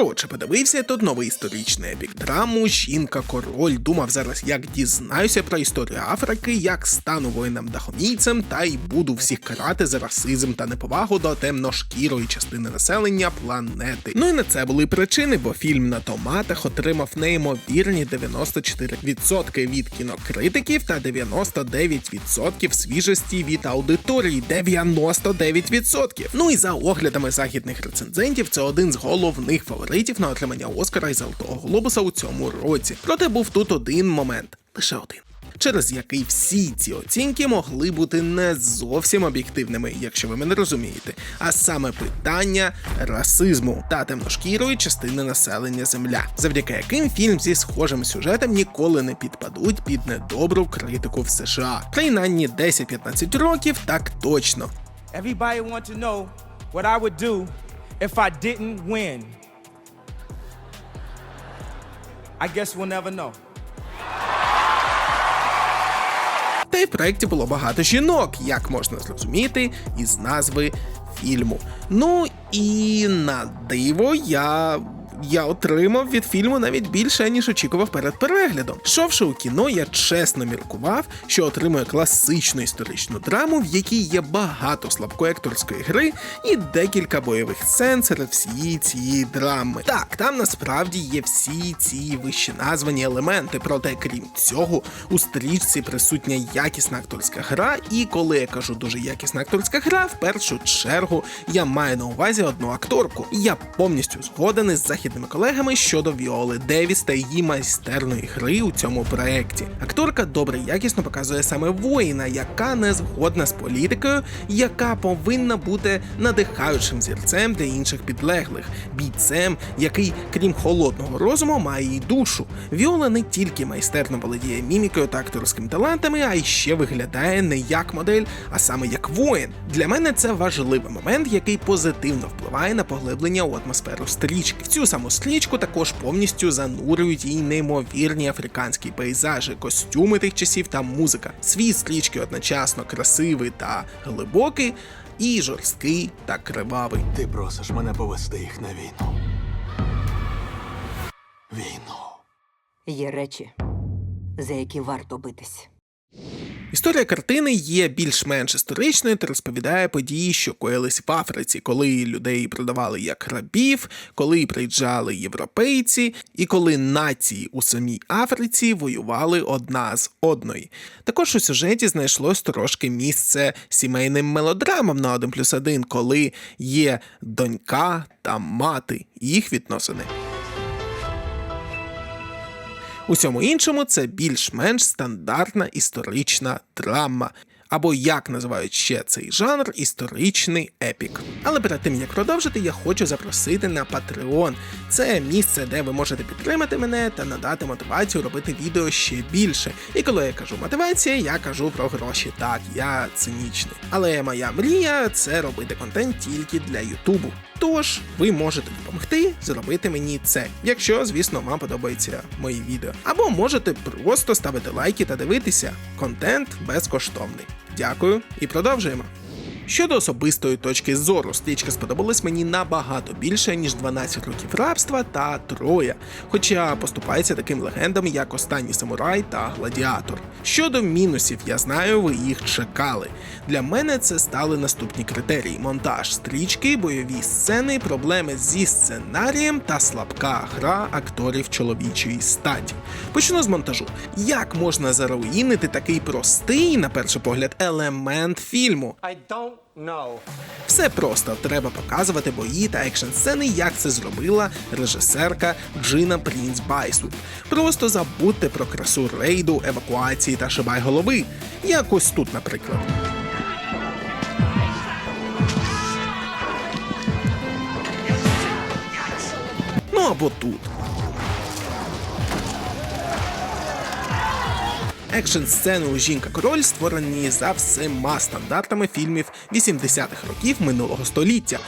Коротше, подивився тут новий історичний епік драму Жінка король. Думав зараз, як дізнаюся про історію Африки, як стану воїнам дахомійцем та й буду всіх карати за расизм та неповагу до темношкірої частини населення планети. Ну і на це були причини, бо фільм на томатах отримав неймовірні 94% від кінокритиків та 99% свіжості від аудиторії. 99%! Ну і за оглядами західних рецензентів, це один з головних фаворитів на отримання Оскара і Золотого Глобуса у цьому році. Проте був тут один момент, лише один. Через який всі ці оцінки могли бути не зовсім об'єктивними, якщо ви мене розумієте, а саме питання расизму та темношкірої частини населення Земля, завдяки яким фільм зі схожим сюжетом ніколи не підпадуть під недобру критику в США. Принаймні 10-15 років так точно. Everybody want to know what I would do if I didn't win. I guess we'll never know. Та й в проєкті було багато жінок, як можна зрозуміти із назви фільму. Ну і на диво я. Я отримав від фільму навіть більше, ніж очікував перед переглядом. Шовши у кіно, я чесно міркував, що отримую класичну історичну драму, в якій є багато слабкої акторської гри і декілька бойових сцен серед всієї цієї драми. Так, там насправді є всі ці вище названі елементи, проте крім цього, у стрічці присутня якісна акторська гра, і коли я кажу дуже якісна акторська гра, в першу чергу я маю на увазі одну акторку. Я повністю згоден із західними колегами щодо Віоли Девіс та її майстерної гри у цьому проєкті. Акторка добре і якісно показує саме воїна, яка не згодна з політикою, яка повинна бути надихаючим зірцем для інших підлеглих, бійцем, який, крім холодного розуму, має й душу. Віола не тільки майстерно володіє мімікою та акторськими талантами, а й ще виглядає не як модель, а саме як воїн. Для мене це важливий момент, який позитивно впливає на поглиблення у атмосферу стрічки. В цю саму стрічку також повністю занурюють її неймовірні африканські пейзажі, костюми тих часів та музика. Світ стрічки одночасно красивий та глибокий, і жорсткий та кривавий. Ти просиш мене повести їх на війну. Війну. Є речі, за які варто битись. Історія картини є більш-менш історичною та розповідає події, що коїлись в Африці, коли людей продавали як рабів, коли приїжджали європейці, і коли нації у самій Африці воювали одна з одної. Також у сюжеті знайшлось трошки місце сімейним мелодрамам на 1 плюс 1, коли є донька та мати, їх відносини. Усьому іншому це більш-менш стандартна історична драма. Або як називають ще цей жанр історичний епік. Але перед тим як продовжити, я хочу запросити на Patreon. Це місце, де ви можете підтримати мене та надати мотивацію робити відео ще більше. І коли я кажу мотивація, я кажу про гроші. Так, я цинічний. Але моя мрія це робити контент тільки для Ютубу. Тож ви можете допомогти зробити мені це, якщо, звісно, вам подобаються мої відео. Або можете просто ставити лайки та дивитися. Контент безкоштовний. Дякую і продовжуємо. Щодо особистої точки зору, стрічка сподобалась мені набагато більше, ніж 12 років рабства та Троя, хоча поступається таким легендам, як Останній самурай та Гладіатор. Щодо мінусів, я знаю, ви їх чекали. Для мене це стали наступні критерії: монтаж стрічки, бойові сцени, проблеми зі сценарієм та слабка гра акторів чоловічої статі. Почну з монтажу. Як можна заруїнити такий простий, на перший погляд, елемент фільму? I don't know. Все просто треба показувати бої та екшн сцени, як це зробила режисерка Джина Прінц Байсут. Просто забудьте про красу рейду, евакуації та шибай голови. Як ось тут, наприклад. Ну або тут. Екшн сцени у жінка король створені за всіма стандартами фільмів 80-х років минулого століття.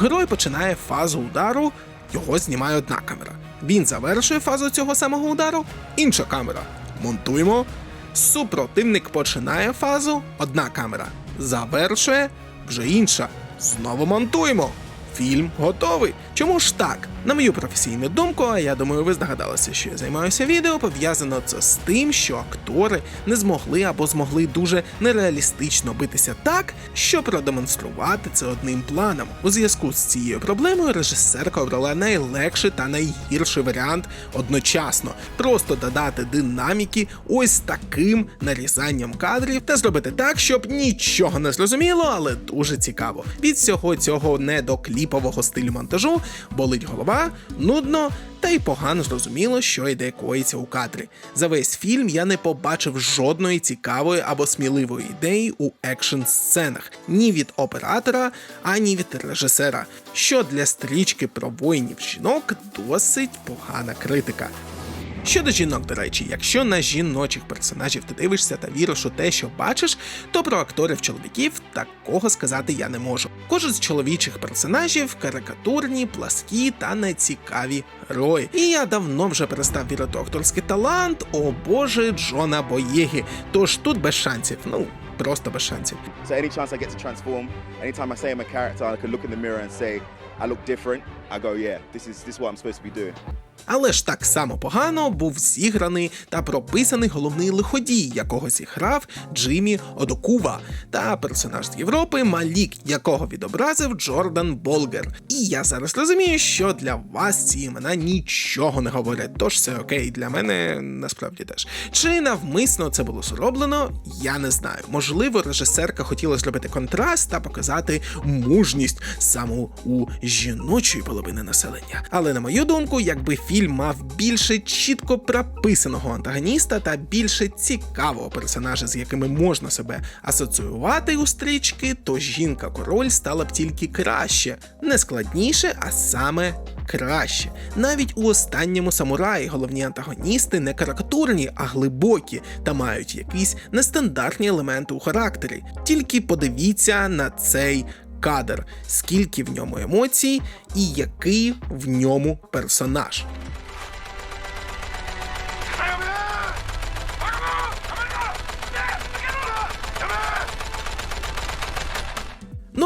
Герой починає фазу удару, його знімає одна камера. Він завершує фазу цього самого удару. Інша камера. Монтуємо. Супротивник починає фазу. Одна камера. Завершує. Вже інша. Знову монтуємо. Фільм готовий. Чому ж так? На мою професійну думку, я думаю, ви здогадалися, що я займаюся відео. Пов'язано це з тим, що актори не змогли або змогли дуже нереалістично битися так, щоб продемонструвати це одним планом. У зв'язку з цією проблемою режисерка обрала найлегший та найгірший варіант одночасно. Просто додати динаміки ось таким нарізанням кадрів та зробити так, щоб нічого не зрозуміло, але дуже цікаво. Від всього цього недокліпового стилю монтажу болить голова, нудно та й погано зрозуміло, що йде коїться у кадрі. За весь фільм я не побачив жодної цікавої або сміливої ідеї у екшн сценах ні від оператора, ані від режисера. Що для стрічки про воїнів жінок досить погана критика. Щодо жінок, до речі, якщо на жіночих персонажів ти дивишся та віриш у те, що бачиш, то про акторів чоловіків такого сказати я не можу. Кожен з чоловічих персонажів карикатурні, пласкі та нецікаві герої. І я давно вже перестав вірити акторський талант, о боже, Джона Боєгі. Тож тут без шансів, ну просто без шансів. So any chance I get to transform, anytime I say I'm a character, I can look in the mirror and say I look different. I go, yeah, this is this is what I'm supposed to be doing. Але ж так само погано був зіграний та прописаний головний лиходій, якого зіграв Джиммі Одокува, та персонаж з Європи Малік, якого відобразив Джордан Болгер. І я зараз розумію, що для вас ці імена нічого не говорять, тож все окей, для мене насправді теж. Чи навмисно це було зроблено, я не знаю. Можливо, режисерка хотіла зробити контраст та показати мужність саме у жіночої половини населення. Але на мою думку, якби фільм мав більше чітко прописаного антагоніста та більше цікавого персонажа, з якими можна себе асоціювати у стрічки, то жінка-король стала б тільки краще, не складніше, а саме краще. Навіть у останньому самураї головні антагоністи не карикатурні, а глибокі та мають якісь нестандартні елементи у характері. Тільки подивіться на цей кадр, скільки в ньому емоцій і який в ньому персонаж.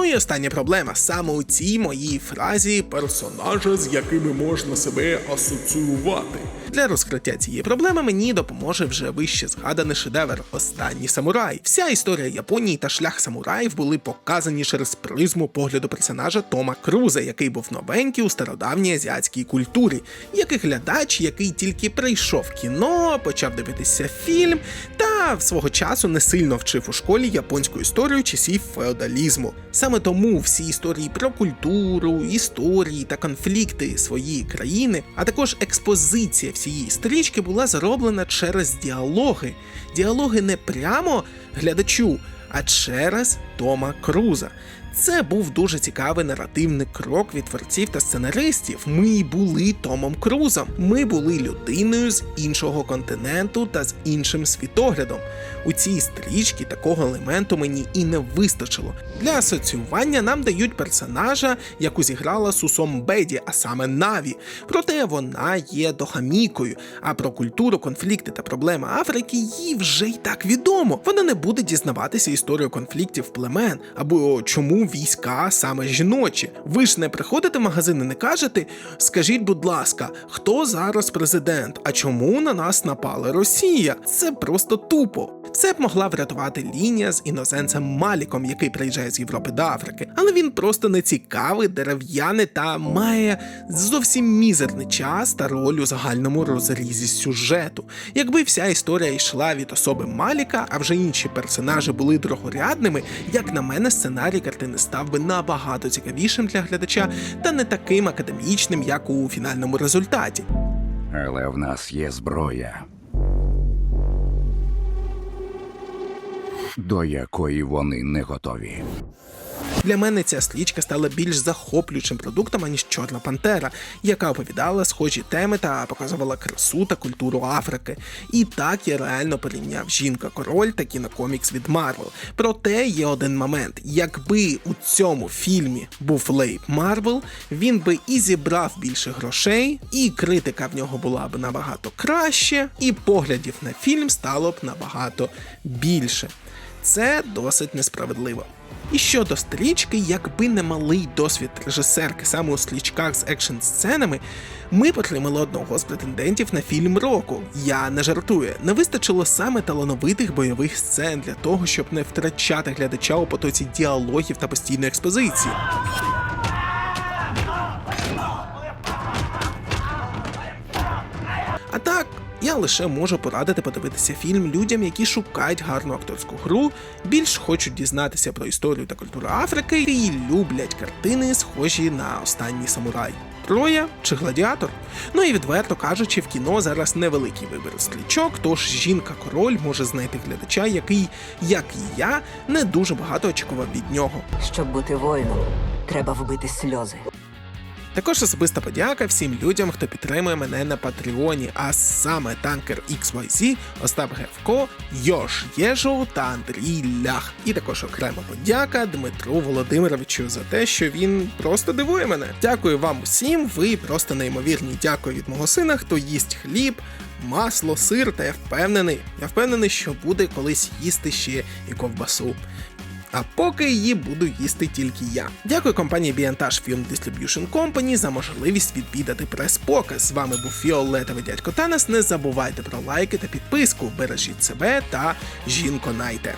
Ну і остання проблема саме у цій моїй фразі персонажа, з якими можна себе асоціювати. Для розкриття цієї проблеми мені допоможе вже вище згаданий шедевр Останній самурай. Вся історія Японії та шлях самураїв були показані через призму погляду персонажа Тома Круза, який був новенький у стародавній азіатській культурі, як і глядач, який тільки прийшов кіно, почав дивитися фільм та свого часу не сильно вчив у школі японську історію часів феодалізму. Саме тому всі історії про культуру, історії та конфлікти своєї країни, а також експозиція всієї стрічки була зроблена через діалоги. Діалоги не прямо глядачу, а через Тома Круза. Це був дуже цікавий наративний крок від творців та сценаристів. Ми були Томом Крузом. Ми були людиною з іншого континенту та з іншим світоглядом. У цій стрічці такого елементу мені і не вистачило. Для асоціювання нам дають персонажа, яку зіграла Сусом Беді, а саме Наві. Проте вона є дохамікою. А про культуру, конфлікти та проблеми Африки їй вже й так відомо. Вона не буде дізнаватися історію конфліктів племен або чому війська саме жіночі. Ви ж не приходите в магазин і не кажете, скажіть, будь ласка, хто зараз президент? А чому на нас напала Росія? Це просто тупо. Це б могла врятувати лінія з іноземцем Маліком, який приїжджає з Європи до Африки, але він просто не цікавий, дерев'яний та має зовсім мізерний час та роль у загальному розрізі сюжету. Якби вся історія йшла від особи Маліка, а вже інші персонажі були другорядними, як на мене, сценарій картини став би набагато цікавішим для глядача та не таким академічним, як у фінальному результаті. Але в нас є зброя, до якої вони не готові. Для мене ця стрічка стала більш захоплюючим продуктом, аніж Чорна Пантера, яка оповідала схожі теми та показувала красу та культуру Африки. І так я реально порівняв жінка-король та кінокомікс від Марвел. Проте є один момент: якби у цьому фільмі був Лейб Марвел, він би і зібрав більше грошей, і критика в нього була б набагато краще, і поглядів на фільм стало б набагато більше. Це досить несправедливо. І щодо стрічки, якби не малий досвід режисерки саме у стрічках з екшн сценами, ми б отримали одного з претендентів на фільм року. Я не жартую. Не вистачило саме талановитих бойових сцен для того, щоб не втрачати глядача у потоці діалогів та постійної експозиції. Я лише можу порадити подивитися фільм людям, які шукають гарну акторську гру, більш хочуть дізнатися про історію та культуру Африки і люблять картини, схожі на останній самурай. Троя чи гладіатор? Ну і відверто кажучи, в кіно зараз невеликий вибір стрічок, тож жінка-король може знайти глядача, який, як і я, не дуже багато очікував від нього. Щоб бути воїном, треба вбити сльози. Також особиста подяка всім людям, хто підтримує мене на Патреоні, а саме танкер XYZ, Остап Гевко, Йош Єжу та Андрій Лях. І також окрема подяка Дмитру Володимировичу за те, що він просто дивує мене. Дякую вам усім, ви просто неймовірні. Дякую від мого сина, хто їсть хліб. Масло, сир, та я впевнений. Я впевнений, що буде колись їсти ще і ковбасу. А поки її буду їсти тільки я. Дякую компанії Біантаж Film Distribution Company за можливість відвідати прес-показ. З вами був Фіолетовий дядько Танас. Не забувайте про лайки та підписку. Бережіть себе та жінко найте.